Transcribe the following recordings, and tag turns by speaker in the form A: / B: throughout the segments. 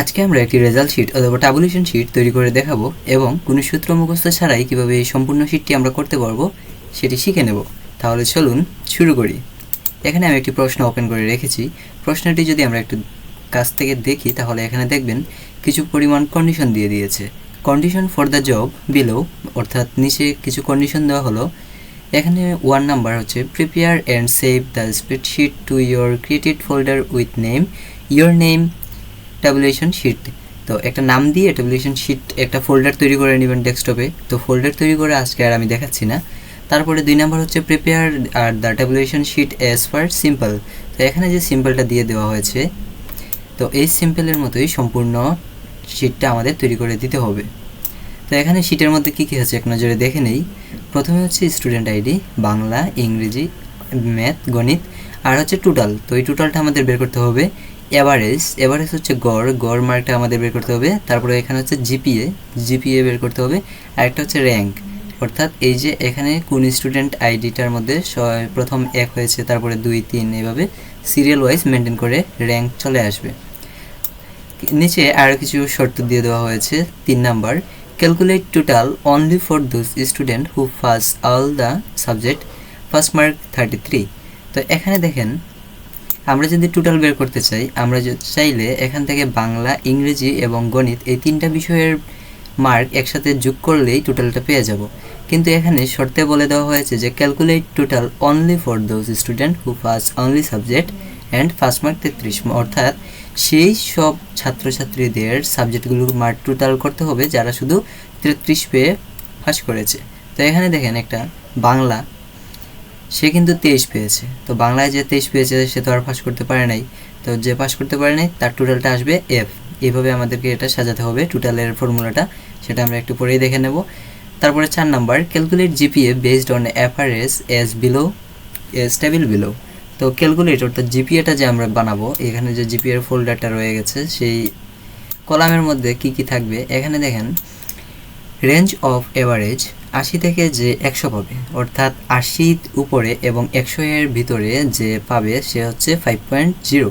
A: আজকে আমরা একটি রেজাল্ট শিট অথবা টাবুলেশন শিট তৈরি করে দেখাবো এবং কোনো সূত্র মুখস্থ ছাড়াই কীভাবে এই সম্পূর্ণ শিটটি আমরা করতে পারব সেটি শিখে নেব। তাহলে চলুন শুরু করি। এখানে আমি একটি প্রশ্ন ওপেন করে রেখেছি। প্রশ্নটি যদি আমরা একটু কাছ থেকে দেখি, তাহলে এখানে দেখবেন কিছু পরিমাণ কন্ডিশন দিয়ে দিয়েছে। Condition for the job below অর্থাৎ নিচে কিছু কন্ডিশন দেওয়া হলো। এখানে ওয়ান নাম্বার হচ্ছে prepare and save the spreadsheet to your created folder with name your name tabulation sheet তো একটা নাম দিয়ে ট্যাবুলেশন শিট একটা ফোল্ডার তৈরি করে নেবেন ডেস্কটপে তো ফোল্ডার তৈরি করে আজকে আর আমি দেখাচ্ছি না। তারপরে দুই নাম্বার হচ্ছে prepare R the tabulation sheet as per simple তো এখানে যে সিম্পলটা দিয়ে দেওয়া হয়েছে, তো এই সিম্পলের মতোই সম্পূর্ণ শিটটা আমাদের তৈরি করে দিতে হবে। তো এখানে শিটের মধ্যে কী কী আছে এক নজরে দেখে নেই। প্রথমে হচ্ছে স্টুডেন্ট আইডি বাংলা, ইংরেজি ম্যাথ গণিত আর হচ্ছে টোটাল তো এই টোটালটা আমাদের বের করতে হবে। এভারেজ এভারেজ হচ্ছে গড় গড় মার্কটা আমাদের বের করতে হবে। তারপরে এখানে হচ্ছে জিপিএ জিপিএ বের করতে হবে। আর একটা হচ্ছে র্যাঙ্ক অর্থাৎ এই যে এখানে কোন স্টুডেন্ট আইডিটার মধ্যে প্রথম এক হয়েছে, তারপরে দুই, তিন, এভাবে সিরিয়াল ওয়াইজ মেনটেন করে র্যাঙ্ক চলে আসবে। নিচে আরও কিছু শর্ত দিয়ে দেওয়া হয়েছে, তিন number. Calculate total only for those student who first all the subject first mark thirty three তো এখানে দেখেন আমরা যদি টোটাল বের করতে চাই, আমরা চাইলে এখান থেকে বাংলা, ইংরেজি এবং গণিত এই তিনটা বিষয়ের মার্ক একসাথে যোগ করলেই টোটালটা পেয়ে যাব। কিন্তু এখানে শর্তে বলে দেওয়া হয়েছে যে calculate total only for those student who first only subject and first mark তেত্রিশ। অর্থাৎ সেই সব ছাত্রছাত্রীদের সাবজেক্টগুলোর মার্ক টোটাল করতে হবে যারা শুধু তেত্রিশ পেয়ে পাস করেছে। তো এখানে দেখেন একটা বাংলা সে কিন্তু তেইশ পেয়েছে। তো বাংলায় যে তেইশ পেয়েছে, সে তো আর পাস করতে পারে নাই। তো যে পাস করতে পারে নাই, তার টোটালটা আসবে এফ এইভাবে আমাদেরকে এটা সাজাতে হবে টোটালের ফর্মুলাটা সেটা আমরা একটু পরেই দেখে নেব। তারপরে চার number calculate GPA based on FRS S below S table below তো ক্যালকুলেট অর্থাৎ জিপিএটা যে আমরা বানাবো, এখানে যে জিপিএর ফোল্ডারটা রয়ে গেছে, সেই কলামের মধ্যে কি কি থাকবে? এখানে দেখেন রেঞ্জ অফ এভারেজ আশি থেকে যে একশো পাবে, অর্থাৎ আশির উপরে এবং একশো এর ভিতরে যে পাবে সে হচ্ছে ফাইভ পয়েন্ট জিরো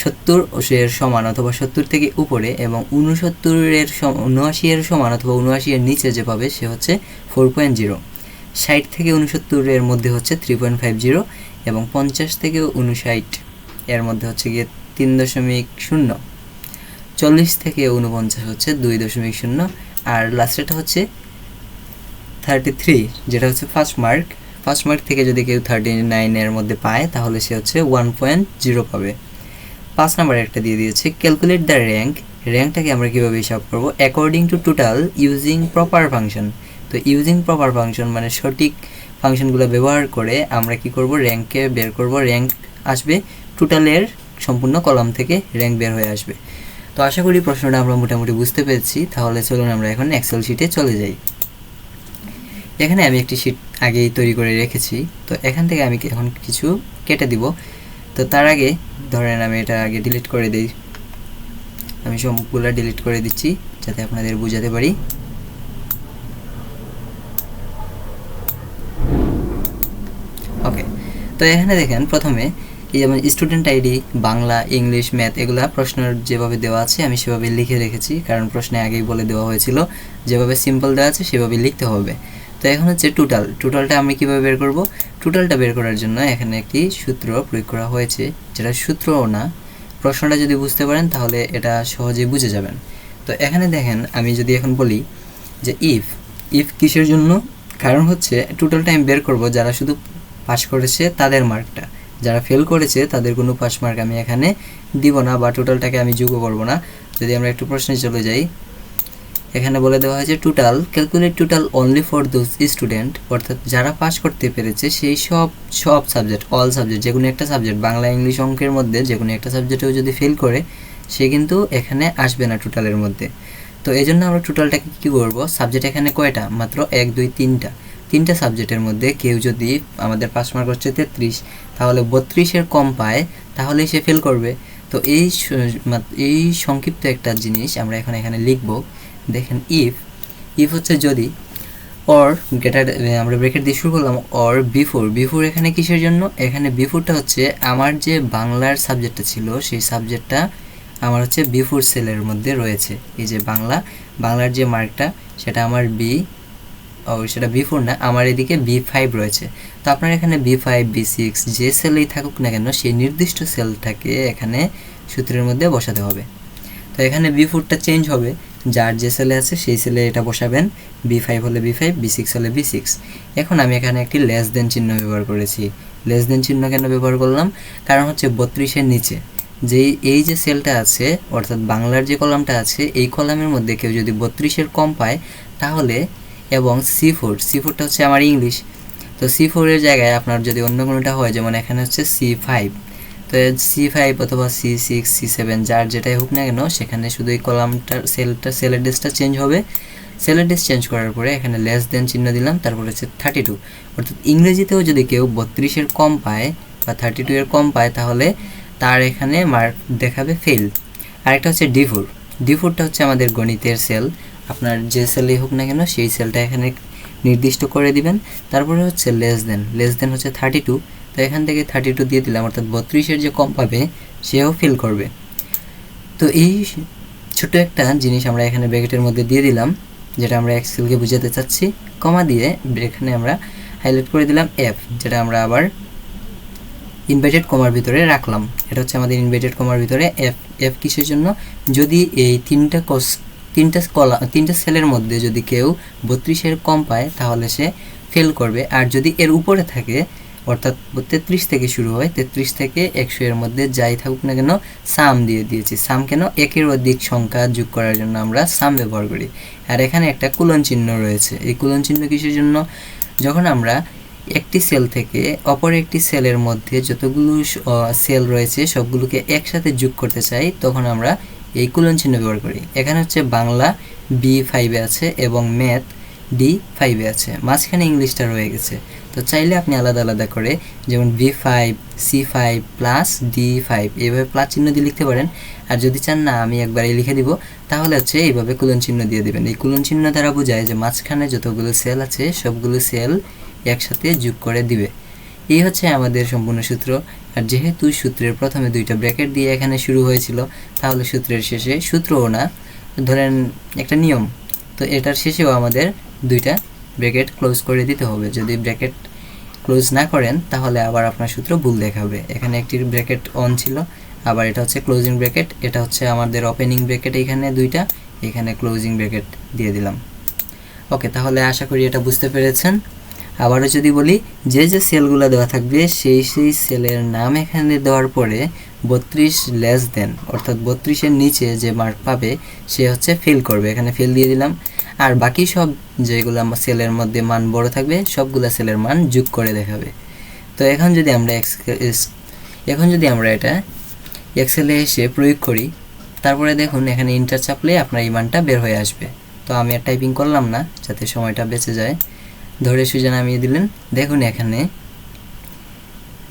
A: সত্তর এর সমান অথবা সত্তর থেকে উপরে এবং উনসত্তরের উনআশি এর সমান অথবা উনআশি এর নিচে যে পাবে সে হচ্ছে ফোর পয়েন্ট জিরো ষাট থেকে উনসত্তরের মধ্যে হচ্ছে থ্রি পয়েন্ট ফাইভ জিরো এবং পঞ্চাশ থেকে উনষাট এর মধ্যে হচ্ছে গিয়ে তিন দশমিক শূন্য। চল্লিশ থেকে উনপঞ্চাশ হচ্ছে দুই দশমিক শূন্য। আর লাস্টেটা হচ্ছে থার্টি থ্রি যেটা হচ্ছে ফার্স্ট মার্ক ফার্স্ট মার্ক থেকে যদি কেউ থার্টি নাইনের মধ্যে পায়, তাহলে সে হচ্ছে ওয়ান পয়েন্ট জিরো পাবে। পাঁচ নাম্বার একটা দিয়ে দিয়েছে ক্যালকুলেট দ্য র্যাঙ্ক র্যাঙ্কটাকে আমরা কীভাবে হিসাব করব? According to total using proper function তো ইউজিং প্রপার ফাংশন মানে সঠিক ফাংশনগুলো ব্যবহার করে আমরা কি করব? র্যাঙ্ককে বের করব র্যাঙ্ক আসবে টোটালের সম্পূর্ণ কলাম থেকে র্যাঙ্ক বের হয়ে আসবে। তো আশা করি প্রশ্নটা আমরা মোটামুটি বুঝতে পেরেছি, তাহলে চলুন আমরা এখন এক্সেল শিটে চলে যাই। এখানে আমি একটি শিট আগেই তৈরি করে রেখেছি। তো এখান থেকে আমি এখন কিছু কেটে দিব। তো তার আগে ধরেন আমি এটা আগে ডিলিট করে দিই। আমি সবগুলো ডিলিট করে দিচ্ছি যাতে আপনাদের বোঝাতে পারি। ওকে তো এখানে দেখেন প্রথমে এই যেমন student ID Bangla, English math এগুলা প্রশ্নের যেভাবে দেওয়া আছে আমি সেভাবে লিখে রেখেছি। কারণ প্রশ্নে আগেই বলে দেওয়া হয়েছিল, যেভাবে সিম্পল দেওয়া আছে সেভাবে লিখতে হবে। তো এখন হচ্ছে টোটাল টোটালটা আমি কীভাবে বের করব? টোটালটা বের করার জন্য এখানে একটি সূত্র প্রয়োগ করা হয়েছে, যেটা সূত্রও না। প্রশ্নটা যদি বুঝতে পারেন, তাহলে এটা সহজেই বুঝে যাবেন। তো এখানে দেখেন, আমি যদি এখন বলি যে ইফ ইফ কিসের জন্য? কারণ হচ্ছে টোটালটা আমি বের করব যারা শুধু পাস করেছে তাদের মার্কটা। যারা ফেল করেছে তাদের কোনো পাস মার্ক আমি এখানে দিব না বা টোটালটাকে আমি যোগ করব না। যদি আমরা একটু প্রশ্নে চলে যাই এখানে বলে দেওয়া হয়েছে total calculate total only for those student অর্থাৎ যারা পাস করতে পেরেছে সেই সব সব সাবজেক্ট অল সাবজেক্ট যে কোনো একটা সাবজেক্ট বাংলা, ইংলিশ অঙ্কের মধ্যে যে কোনো একটা সাবজেক্টেও যদি ফেল করে, সে কিন্তু এখানে আসবে না টোটালের মধ্যে। তো এই জন্য আমরা টোটালটাকে কী করব? সাবজেক্ট এখানে কয়টা? মাত্র এক, দুই, তিনটা। তিনটা সাবজেক্টের মধ্যে কেউ যদি আমাদের পাস মার্ক হচ্ছে তেত্রিশ, তাহলে বত্রিশের কম পায়, তাহলেই সে ফেল করবে। তো এই এই সংক্ষিপ্ত একটা জিনিস আমরা এখন এখানে লিখব। দেখেন ইফ ইফ হচ্ছে যদি অর গেটার আমরা ব্রেকেট দিয়ে শুরু করলাম অর বিফোর বিফোর এখানে কিসের জন্য? এখানে বিফোরটা হচ্ছে আমার যে বাংলার সাবজেক্টটা ছিল, সেই সাবজেক্টটা আমার হচ্ছে বিফোর সেলের মধ্যে রয়েছে। এই যে বাংলা, বাংলার যে মার্কটা সেটা আমার বি ও, সেটা বি ফোর না, আমার এদিকে বি ফাইভ রয়েছে। তো আপনার এখানে বি ফাইভ বি সিক্স যে সেলেই থাকুক না কেন, সেই নির্দিষ্ট সেলটাকে এখানে সূত্রের মধ্যে বসাতে হবে। তো এখানে বি ফোরটা চেঞ্জ হবে। যার যে সেলে আছে, সেই সেলে এটা বসাবেন। বি ফাইভ হলে বি ফাইভ বি সিক্স হলে বি সিক্স এখন আমি এখানে একটি লেস দেন চিহ্ন ব্যবহার করেছি। লেস দেন চিহ্ন কেন ব্যবহার করলাম? কারণ হচ্ছে বত্রিশের নিচে। যেই, এই যে সেলটা আছে, অর্থাৎ বাংলার যে কলামটা আছে, এই কলামের মধ্যে কেউ যদি বত্রিশের কম পায়, তাহলে এবং সি ফোর সি ফোরটা হচ্ছে আমার ইংলিশ তো সি ফোরের জায়গায় আপনার যদি অন্য কোনোটা হয়, যেমন এখানে হচ্ছে সি ফাইভ তো সি ফাইভ অথবা সি সিক্স সি সেভেন যার যেটাই হোক না কেন, সেখানে শুধু এই কলামটার সেলটা সেলের ডেসটা চেঞ্জ হবে। সেলের ডেস চেঞ্জ করার পরে এখানে লেস দেন চিহ্ন দিলাম, তারপর হচ্ছে থার্টি টু অর্থাৎ ইংরেজিতেও যদি কেউ বত্রিশের কম পায় বা থার্টি টু এর কম পায়, তাহলে তার এখানে মার্ক দেখাবে ফেল আরেকটা হচ্ছে ডি ফোর ডি ফোরটা হচ্ছে আমাদের গণিতের সেল আপনার যে সেলেই হোক না কেন, সেই সেলটা এখানে নির্দিষ্ট করে দিবেন। তারপরে হচ্ছে লেস দেন লেস দেন হচ্ছে থার্টি টু তো এখান থেকে থার্টি টু দিয়ে দিলাম, অর্থাৎ বত্রিশের যে কম পাবে, সেও ফিল করবে। তো এই ছোট একটা জিনিস আমরা এখানে ব্র্যাকেটের মধ্যে দিয়ে দিলাম, যেটা আমরা এক্সেলকে বুঝাতে চাচ্ছি। কমা দিয়ে এখানে আমরা হাইলাইট করে দিলাম এফ যেটা আমরা আবার ইনভাইটেড কমার ভিতরে রাখলাম। এটা হচ্ছে আমাদের ইনভাইটেড কমার ভিতরে এফ এফ কিসের জন্য? যদি এই তিনটা কস তিনটা কলা, তিনটা সেলের মধ্যে যদি কেউ বত্রিশের কম পায়, তাহলে সে ফেল করবে। আর যদি এর উপরে থাকে অর্থাৎ তেত্রিশ থেকে শুরু হয় তেত্রিশ থেকে একশো এর মধ্যে যাই থাকুক না কেন, সাম দিয়ে দিয়েছি। সাম কেন? একের অধিক সংখ্যা যোগ করার জন্য আমরা সাম ব্যবহার করি। আর এখানে একটা কুলন চিহ্ন রয়েছে। এই কুলন চিহ্ন কিসের জন্য? যখন আমরা একটি সেল থেকে অপর একটি সেলের মধ্যে যতগুলো সেল রয়েছে, সবগুলোকে একসাথে যোগ করতে চাই, তখন আমরা এই কুলন চিহ্ন ব্যবহার করি। এখানে হচ্ছে বাংলা বি ফাইভে আছে এবং ম্যাথ ডি ফাইভে আছে। মাঝখানে ইংলিশটা রয়ে গেছে। তো চাইলে আপনি আলাদা আলাদা করে যেমন B five C five plus D five এইভাবে প্লাস চিহ্ন দিয়ে লিখতে পারেন। আর যদি চান না, আমি একবারে লিখে দিব। তাহলে হচ্ছে এইভাবে কুলন চিহ্ন দিয়ে দিবেন। এই কুলন চিহ্ন দ্বারা বোঝায় যে মাঝখানে যতগুলো সেল আছে, সবগুলো সেল একসাথে যোগ করে দিবে। এই হচ্ছে আমাদের সম্পূর্ণ সূত্র। আর যেহেতু সূত্রের প্রথমে দুইটা ব্র্যাকেট দিয়ে এখানে শুরু হয়েছিল, তাহলে সূত্রের শেষে সূত্রও না। ধরেন একটা নিয়ম, তো এটার শেষেও আমাদের দুইটা ব্র্যাকেট ক্লোজ করে দিতে হবে। যদি ব্র্যাকেট ক্লোজ না করেন, তাহলে আবার আপনার সূত্র ভুল দেখাবে। এখানে একটি ব্র্যাকেট অন ছিল, আবার এটা হচ্ছে ক্লোজিং ব্র্যাকেট, এটা হচ্ছে আমাদের ওপেনিং ব্র্যাকেট এখানে দুইটা, এখানে ক্লোজিং ব্র্যাকেট দিয়ে দিলাম। ওকে, তাহলে আশা করি এটা বুঝতে পেরেছেন। আবারও যদি বলি, যে যে সেলগুলো দেওয়া থাকবে, সেই সেই সেলের নাম এখানে দেওয়ার পরে বত্রিশ লেস দেন অর্থাৎ বত্রিশের নিচে যে মার্ক পাবে, সে হচ্ছে ফেল করবে। এখানে ফেল দিয়ে দিলাম। আর বাকি সব যেগুলো আমার সেলের মধ্যে মান বড় থাকবে, সবগুলো সেলের মান যোগ করে দেখাবে। তো এখন যদি আমরা এখন যদি আমরা এটা এক্সেলে এসে প্রয়োগ করি, তারপরে দেখুন এখানে ইন্টার চাপলে আপনার এই মানটা বের হয়ে আসবে। তো আমি আর টাইপিং করলাম না, যাতে সময়টা বেঁচে যায়। ধরে সুজা নামিয়ে দিলেন। দেখুন এখানে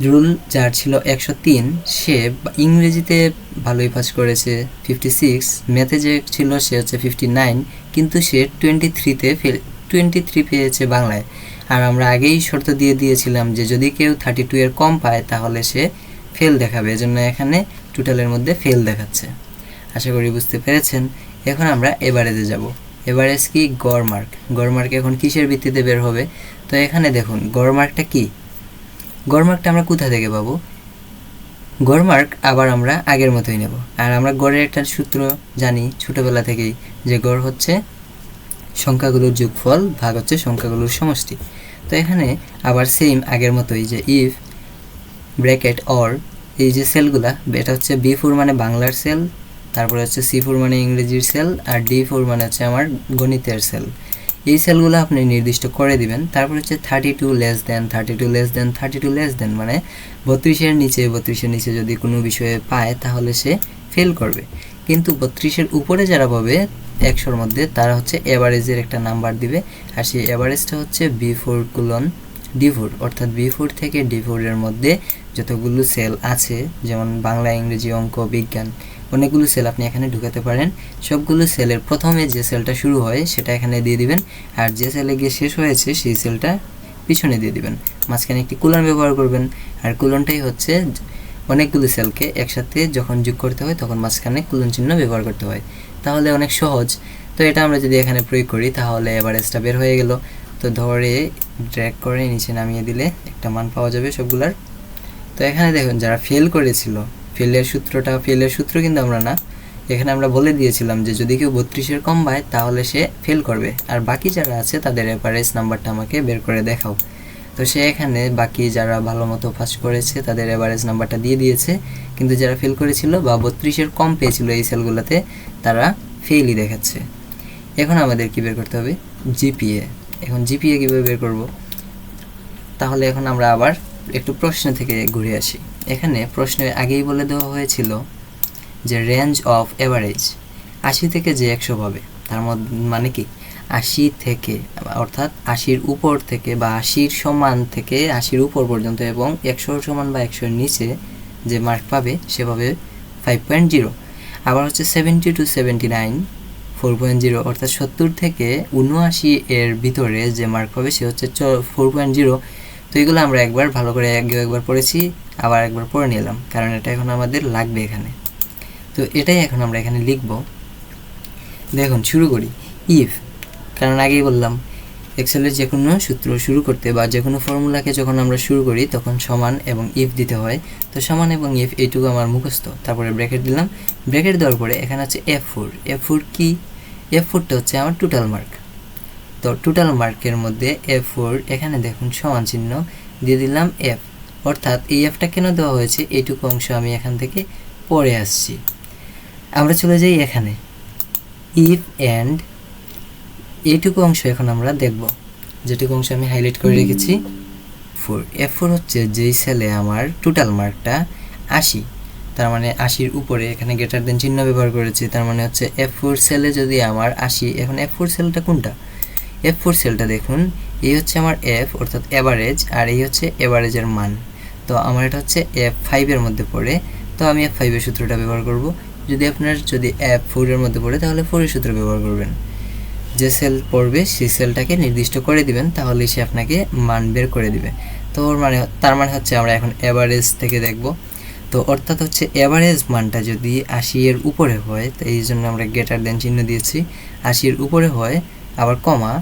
A: রুল যার ছিল একশো তিন, সে ইংরেজিতে ভালোই পাস করেছে ফিফটি সিক্স ম্যাথে যে ছিল সে হচ্ছে ফিফটি নাইন কিন্তু সে টোয়েন্টি থ্রিতে ফেল টোয়েন্টি থ্রি পেয়েছে বাংলায়। আর আমরা আগেই শর্ত দিয়ে দিয়েছিলাম যে যদি কেউ থার্টি টু এর কম পায়, তাহলে সে ফেল দেখাবে। এজন্য এখানে টোটালের মধ্যে ফেল দেখাচ্ছে। আশা করি বুঝতে পেরেছেন। এখন আমরা এভারেজে যাব। এভারেজ কি? গড় মার্ক। গড় মার্ক এখন কিসের ভিত্তিতে বের হবে? তো এখানে দেখুন, গড় মার্কটা কী? গড়মার্কটা আমরা কোথা থেকে পাবো? গড়মার্ক আবার আমরা আগের মতোই নেব। আর আমরা গড়ের একটা সূত্র জানি ছোটোবেলা থেকেই যে গড় হচ্ছে সংখ্যাগুলোর যোগফল ভাগ হচ্ছে সংখ্যাগুলোর সমষ্টি। তো এখানে আবার সেম আগের মতোই যে ইফ ব্র্যাকেট অর এই যে সেলগুলা এটা হচ্ছে বি ফোর মানে বাংলার সেল তারপরে হচ্ছে সি ফোর মানে ইংরেজির সেল আর ডি ফোর মানে হচ্ছে আমার গণিতের সেল এই সেলগুলো আপনি নির্দিষ্ট করে দিবেন। তারপর হচ্ছে thirty two less than thirty two less than thirty two less than মানে বত্রিশের নিচে বত্রিশের নিচে যদি কোনো বিষয়ে পায় তাহলে সে ফেল করবে। কিন্তু বত্রিশের উপরে যারা পাবে, একশোর মধ্যে তারা হচ্ছে এভারেজের একটা নাম্বার দিবে। আর সেই এভারেজটা হচ্ছে B four colon D four অর্থাৎ বি ফোর থেকে ডি ফোরের মধ্যে যতগুলো সেল আছে, যেমন বাংলা, ইংরেজি, অঙ্ক, বিজ্ঞান অনেকগুলো সেল আপনি এখানে ঢুকাতে পারেন। সবগুলো সেলের প্রথমে যে সেলটা শুরু হয়, সেটা এখানে দিয়ে দিবেন। আর যে সেলে গিয়ে শেষ হয়েছে, সেই সেলটা পিছনে দিয়ে দিবেন। মাঝখানে একটি কুলন ব্যবহার করবেন। আর কুলনটাই হচ্ছে অনেকগুলো সেলকে একসাথে যখন যোগ করতে হয়, তখন মাঝখানে কুলন চিহ্ন ব্যবহার করতে হয়। তাহলে অনেক সহজ। তো এটা আমরা যদি এখানে প্রয়োগ করি, তাহলে এভারেজটা বের হয়ে গেল। তো ধরে ড্র্যাগ করে নিচে নামিয়ে দিলে একটা মান পাওয়া যাবে সবগুলার। তো এখানে দেখুন, যারা ফেল করেছিল ফেলের সূত্রটা, ফেলের সূত্র কিন্তু আমরা না। এখানে আমরা বলে দিয়েছিলাম যে যদি কেউ বত্রিশের কম পায়, তাহলে সে ফেল করবে। আর বাকি যারা আছে, তাদের এভারেজ নাম্বারটা আমাকে বের করে দেখাও। তো সে এখানে বাকি যারা ভালো মতো পাস করেছে, তাদের এভারেজ নাম্বারটা দিয়ে দিয়েছে। কিন্তু যারা ফেল করেছিল বা বত্রিশের কম পেয়েছিল এই সেলগুলোতে তারা ফেলই দেখাচ্ছে। এখন আমাদের কী বের করতে হবে? জিপিএ এখন জিপিএ কীভাবে বের করব? তাহলে এখন আমরা আবার একটু প্রশ্ন থেকে ঘুরে আসি। এখানে প্রশ্নে আগেই বলে দেওয়া হয়েছিল যে রেঞ্জ অফ এভারেজ আশি থেকে যে একশো পাবে। তার মধ্যে মানে কি? আশি থেকে, অর্থাৎ আশির উপর থেকে বা আশির সমান থেকে আশির উপর পর্যন্ত এবং একশোর সমান বা একশোর নিচে যে মার্ক পাবে, সে পাবে ফাইভ পয়েন্ট জিরো আবার হচ্ছে seventy two seventy nine four point zero অর্থাৎ সত্তর থেকে উনআশি এর ভিতরে যে মার্ক পাবে, সে হচ্ছে ফোর পয়েন্ট জিরো তো এগুলো আমরা একবার ভালো করে একবার পড়েছি। আবার একবার পড়ে নিলাম, কারণ এটা এখন আমাদের লাগবে এখানে। তো এটাই এখন আমরা এখানে লিখব। দেখুন, শুরু করি। ইফ কারণ আগেই বললাম এক্সেলের যে কোনো সূত্র শুরু করতে বা যে কোনো ফর্মুলাকে যখন আমরা শুরু করি, তখন সমান এবং ইফ দিতে হয়। তো সমান এবং ইফ এইটুকু আমার মুখস্থ। তারপরে ব্র্যাকেট দিলাম। ব্র্যাকেট দেওয়ার পরে এখানে হচ্ছে এফ ফোর এফ ফোর কি? এফ ফোরটা হচ্ছে আমার টোটাল মার্ক তো টোটাল মার্কের মধ্যে এফ ফোর এখানে দেখুন, সমান চিহ্ন। দিয়ে দিলাম এফ অর্থাৎ এই এফটা কেন দেওয়া হয়েছে? এইটুকু অংশ আমি এখান থেকে পরে আসছি। আমরা চলে যাই এখানে। ইফ অ্যান্ড এইটুকু অংশ এখন আমরা দেখব। যেটুকু অংশ আমি হাইলাইট করে রেখেছি। ফোর এফ ফোর হচ্ছে যেই সেলে আমার টোটাল মার্কটা আশি। তার মানে আশির উপরে এখানে গ্রেটার দেন চিহ্ন ব্যবহার করেছি। তার মানে হচ্ছে এফ ফোর সেলে যদি আমার আশি, এখন এফ ফোর সেলটা কোনটা? এফ ফোর সেলটা দেখুন, এই হচ্ছে আমার এফ অর্থাৎ এভারেজ আর এই হচ্ছে এভারেজের মান। তো আমার এটা হচ্ছে এফ ফাইভের মধ্যে পড়ে, তো আমি এফ ফাইভের সূত্রটা ব্যবহার করব। যদি আপনার, যদি এফ ফোরের মধ্যে পড়ে, তাহলে ফোরের সূত্র ব্যবহার করবেন। যে সেল পড়বে, সেই সেলটাকে নির্দিষ্ট করে দিবেন, তাহলে সে আপনাকে মান বের করে দিবে। তো ওর মানে তার মানে হচ্ছে আমরা এখন অ্যাভারেজ থেকে দেখব। তো অর্থাৎ হচ্ছে অ্যাভারেজ মানটা যদি আশি এর উপরে হয়, তো এই জন্য আমরা গেটার দেন চিহ্ন দিয়েছি। আশির উপরে হয়, আবার কমা,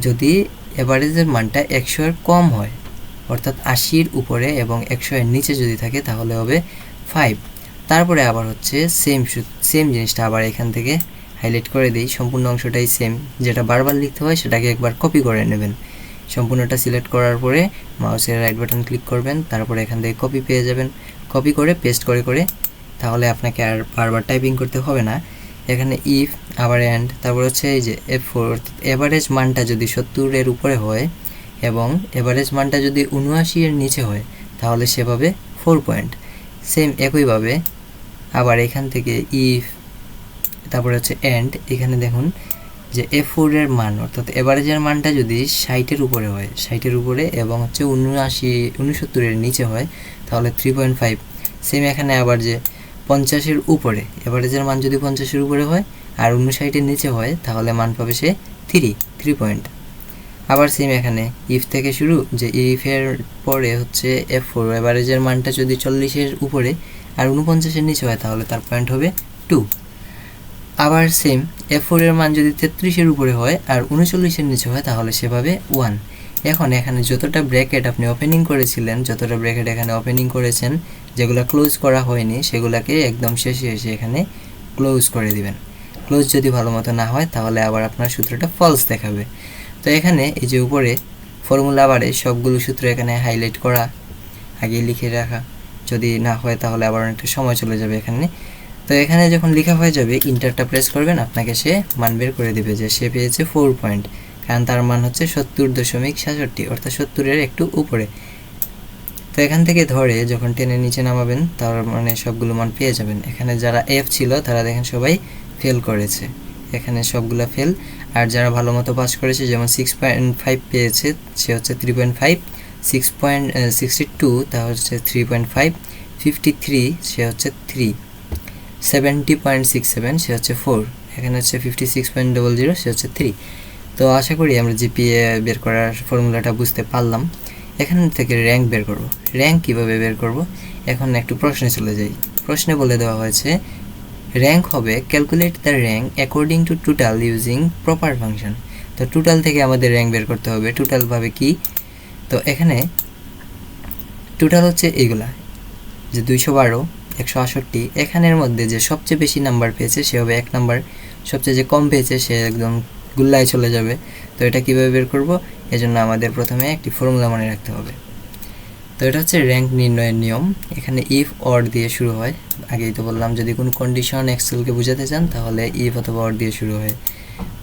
A: যদি অ্যাভারেজের মানটা একশো এর কম হয় অর্থাৎ আশির উপরে এবং একশো এর নিচে যদি থাকে তাহলে হবে ফাইভ তারপরে আবার হচ্ছে সেম সেম জিনিসটা আবার এখান থেকে হাইলাইট করে দিই। সম্পূর্ণ অংশটাই সেম যেটা বারবার লিখতে হয় সেটাকে একবার কপি করে নেবেন। সম্পূর্ণটা সিলেক্ট করার পরে মাউসের রাইট বাটন ক্লিক করবেন। তারপরে এখান থেকে কপি পেয়ে যাবেন। কপি করে পেস্ট করে করে তাহলে আপনাকে আর বারবার টাইপিং করতে হবে না। এখানে ইফ আবার অ্যান্ড তারপর হচ্ছে এই যে এফ ফোর এভারেজ মানটা যদি সত্তরের উপরে হয় এবং এভারেজ মানটা যদি উনআশি এর নিচে হয়, তাহলে সেভাবে ফোর পয়েন্ট সেম একইভাবে আবার এখান থেকে ইফ তারপরে হচ্ছে এন্ড এখানে দেখুন যে এফ ফোরের মান, অর্থাৎ এভারেজের মানটা যদি ষাটের উপরে হয় ষাটের উপরে এবং হচ্ছে উনআশি উনসত্তরের নিচে হয়, তাহলে থ্রি পয়েন্ট ফাইভ সেম এখানে আবার যে পঞ্চাশের উপরে এভারেজের মান যদি পঞ্চাশের উপরে হয়, আর উনষাটের নিচে হয়, তাহলে মান পাবে সে থ্রি থ্রি পয়েন্ট আবার সেম এখানে ইফ থেকে শুরু, যে ইফের পরে হচ্ছে এফ ফোর এভারেজের মানটা যদি চল্লিশের উপরে আর উনপঞ্চাশের নিচে হয়, তাহলে তার পয়েন্ট হবে টু আবার সেম এফ ফোরের মান যদি তেত্রিশের উপরে হয় আর উনচল্লিশের নিচে হয়, তাহলে সেভাবে ওয়ান এখন এখানে যতটা ব্র্যাকেট আপনি ওপেনিং করেছিলেন, যতটা ব্র্যাকেট এখানে ওপেনিং করেছেন, যেগুলো ক্লোজ করা হয়নি, সেগুলোকে একদম শেষে এসে এখানে ক্লোজ করে দিবেন। ক্লোজ যদি ভালো মতো না হয়, তাহলে আবার আপনার সূত্রটা ফলস দেখাবে। তো এখানে এই যে উপরে ফর্মুলা বারে সবগুলো সূত্র এখানে হাইলাইট করা আগে লিখে রাখা। যদি না হয় তাহলে আবার অনেকটা সময় চলে যাবে এখানে। তো এখানে যখন লেখা হয়ে যাবে ইন্টারটা প্রেস করবেন, আপনাকে সে মান বের করে দিবে যে সে পেয়েছে ফোর পয়েন্ট কারণ তার মান হচ্ছে সত্তর দশমিক সাতষট্টি, অর্থাৎ সত্তরের একটু উপরে। তো এখান থেকে ধরে যখন টেনে নিচে নামাবেন, তার মানে সবগুলো মান পেয়ে যাবেন। এখানে যারা এফ ছিল, তারা দেখেন সবাই ফেল করেছে। এখানে সবগুলো ফেল আর যারা ভালো মতো পাস করেছে, যেমন সিক্স পয়েন্ট ফাইভ পেয়েছে, সে হচ্ছে three point five six point sixty two তা হচ্ছে three point five fifty three সে হচ্ছে three seventy point six seven সে হচ্ছে ফোর এখানে হচ্ছে fifty six point double zero সে হচ্ছে থ্রি তো আশা করি আমরা জিপিএ বের করার ফর্মুলাটা বুঝতে পারলাম। এখান থেকে র্যাঙ্ক বের করব। র্যাঙ্ক কীভাবে বের করব? এখন একটু প্রশ্নে চলে যাই। প্রশ্নে বলে দেওয়া হয়েছে র্যাঙ্ক হবে calculate the rank according to total using proper function তো টোটাল থেকে আমাদের র্যাঙ্ক বের করতে হবে। টোটালভাবে কি? তো এখানে টোটাল হচ্ছে এইগুলা যে দুইশো বারো, একশো আষট্টি এখানের মধ্যে যে সবচেয়ে বেশি নাম্বার পেয়েছে সে হবে এক নাম্বার সবচেয়ে যে কম পেয়েছে সে একদম গুল্লায় চলে যাবে। তো এটা কীভাবে বের করব? এজন্য আমাদের প্রথমে একটি ফর্মুলা মনে রাখতে হবে। তো এটা হচ্ছে র্যাঙ্ক নির্ণয়ের নিয়ম। এখানে ইফ অর দিয়ে শুরু হয়। আগেই তো বললাম, যদি কোনো কন্ডিশন এক্সেলকে বোঝাতে চান, তাহলে ইফ অথবা অর দিয়ে শুরু হয়।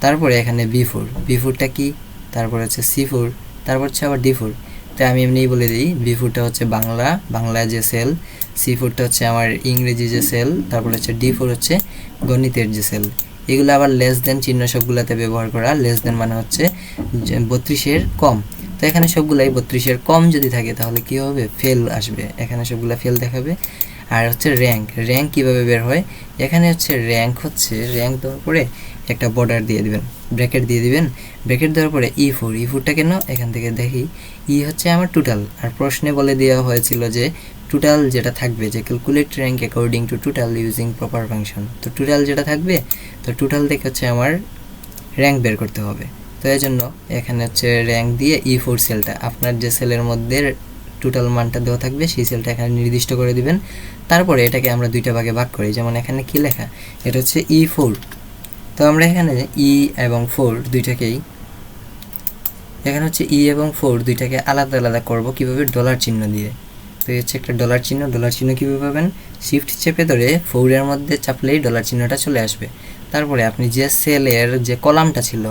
A: তারপরে এখানে বি ফোর বি ফোরটা কি? তারপর হচ্ছে সি ফোর তারপর হচ্ছে আবার ডি ফোর তাই আমি এমনিই বলে দিই বি ফোরটা হচ্ছে বাংলা বাংলা যে সেল সি ফোরটা হচ্ছে আমার ইংরেজি যে সেল তারপর হচ্ছে ডি ফোর হচ্ছে গণিতের যে সেল এগুলো আবার লেস দেন চিহ্ন সবগুলোতে ব্যবহার করা। লেস দেন মানে হচ্ছে বত্রিশের কম। তো এখানে সবগুলাই বত্রিশের কম যদি থাকে, তাহলে কি হবে? ফেল আসবে। এখানে সবগুলা ফেল দেখাবে। আর হচ্ছে র্যাঙ্ক র্যাঙ্ক কীভাবে বের হয়? এখানে হচ্ছে র্যাঙ্ক হচ্ছে র্যাঙ্ক দেওয়ার পরে একটা বর্ডার দিয়ে দিবেন। ব্র্যাকেট দিয়ে দিবেন। ব্র্যাকেট দেওয়ার পরে ই ফোর ই ফোরটা কেন? এখান থেকে দেখি। ই হচ্ছে আমার টোটাল আর প্রশ্নে বলে দেওয়া হয়েছিল যে টোটাল যেটা থাকবে, যে calculate rank according to total using proper function তো টোটাল যেটা থাকবে, তো টোটাল থেকে হচ্ছে আমার র্যাঙ্ক বের করতে হবে। তো এই জন্য এখানে হচ্ছে র্যাঙ্ক দিয়ে ই ফোর সেলটা আপনার যে সেলের মধ্যে টোটাল মানটা দেওয়া থাকবে, সেই সেলটা এখানে নির্দিষ্ট করে দিবেন। তারপরে এটাকে আমরা দুইটা ভাগে ভাগ করি, যেমন এখানে কি লেখা? এটা হচ্ছে ই ফোর তো আমরা এখানে ই এবং ফোর দুইটাকেই, এখানে হচ্ছে ই এবং ফোর দুইটাকে আলাদা আলাদা করব কীভাবে? ডলার চিহ্ন দিয়ে। তো এই হচ্ছে একটা ডলার চিহ্ন ডলার চিহ্ন কীভাবে পাবেন? শিফট চেপে ধরে ফোরের মধ্যে চাপলেই ডলার চিহ্নটা চলে আসবে। তারপরে আপনি যে সেলের যে কলামটা ছিল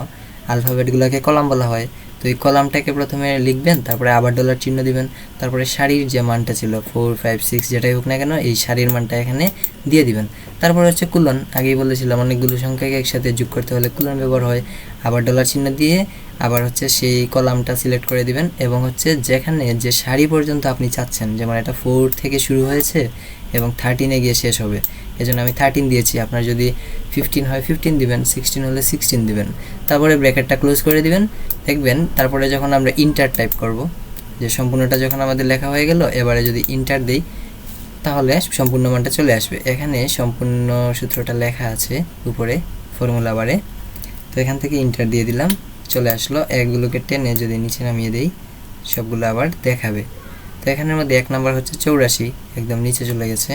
A: আলফাবেটগুলোকে কলাম বলা হয়। তো এই কলামটাকে প্রথমে লিখবেন, তারপরে আবার ডলার চিহ্ন দিবেন, তারপরে শাড়ির যে মানটা ছিল ফোর ফাইভ সিক্স যেটাই হোক না কেন, এই শাড়ির মানটা এখানে দিয়ে দিবেন। তারপরে হচ্ছে কুলন, আগেই বলেছিলাম অনেকগুলো সংখ্যাকে একসাথে যোগ করতে হলে কুলন ব্যবহার হয়। আবার ডলার চিহ্ন দিয়ে আবার হচ্ছে সেই কলামটা সিলেক্ট করে দিবেন এবং হচ্ছে যেখানে যে শাড়ি পর্যন্ত আপনি চাচ্ছেন, যেমন এটা ফোর থেকে শুরু হয়েছে এবং থার্টিনে গিয়ে শেষ হবে এজন্য আমি থার্টিন দিয়েছি। আপনার যদি ফিফটিন হয় ফিফটিন দিবেন সিক্সটিন হলে সিক্সটিন দিবেন। তারপরে ব্র্যাকেটটা ক্লোজ করে দিবেন। দেখবেন, তারপরে যখন আমরা ইন্টার টাইপ করব, যে সম্পূর্ণটা যখন আমাদের লেখা হয়ে গেল, এবারে যদি ইন্টার দিই, তাহলে সম্পূর্ণ মানটা চলে আসবে। এখানে সম্পূর্ণ সূত্রটা লেখা আছে উপরে ফর্মুলা বারে। তো এখান থেকে ইন্টার দিয়ে দিলাম। চলে আসলো। একগুলোকে টেনে যদি নিচে নামিয়ে দেই, সবগুলো আবার দেখাবে। তো এখানের মধ্যে এক নাম্বার হচ্ছে চৌরাশি। একদম নিচে চলে গেছে।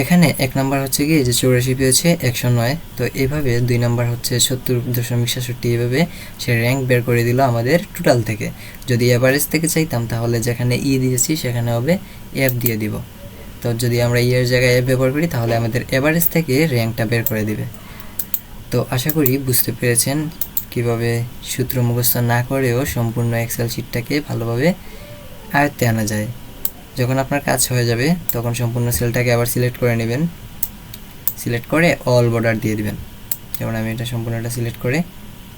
A: এখানে এক নাম্বার হচ্ছে কি যে চৌরাশি পেয়েছে একশো নয়। তো এইভাবে দুই নাম্বার হচ্ছে সত্তর দশমিক সাতষট্টি এভাবে সে র্যাঙ্ক বের করে দিল আমাদের টোটাল থেকে। যদি এভারেজ থেকে চাইতাম তাহলে যেখানে ই দিয়েছি সেখানে হবে এফ দিয়ে দিব। তো যদি আমরা ইয়ের জায়গায় এফ ব্যবহার করি তাহলে আমাদের এভারেজ থেকে র্যাঙ্কটা বের করে দিবে। তো আশা করি বুঝতে পেরেছেন কীভাবে সূত্র মুখস্থ না করেও সম্পূর্ণ এক্সেল শিটটাকে ভালোভাবে আয়ত্তে আনা যায়। যখন আপনার কাজ হয়ে যাবে, তখন সম্পূর্ণ সেলটাকে আবার সিলেক্ট করে নেবেন। সিলেক্ট করে অল বর্ডার দিয়ে দিবেন। যেমন আমি এটা সম্পূর্ণটা সিলেক্ট করে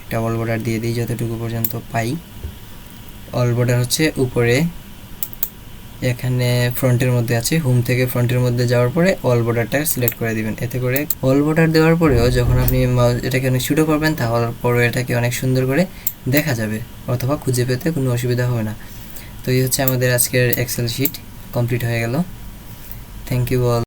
A: এটা অল বর্ডার দিয়ে দিই, যতটুকু পর্যন্ত পাই। অল বর্ডার হচ্ছে উপরে, এখানে ফ্রন্টের মধ্যে আছে, হোম থেকে ফ্রন্টের মধ্যে যাওয়ার পরে অল বর্ডারটা সিলেক্ট করে দিবেন। এতে করে অল বর্ডার দেওয়ার পরেও যখন আপনি এটাকে অনেক ছোটো করবেন, তাহলে পরে এটাকে অনেক সুন্দর করে দেখা যাবে, অথবা খুঁজে পেতে কোনো অসুবিধা হবে না। তো এই হচ্ছে আমাদের আজকের এক্সেল শিট কমপ্লিট হয়ে গেল। Thank you all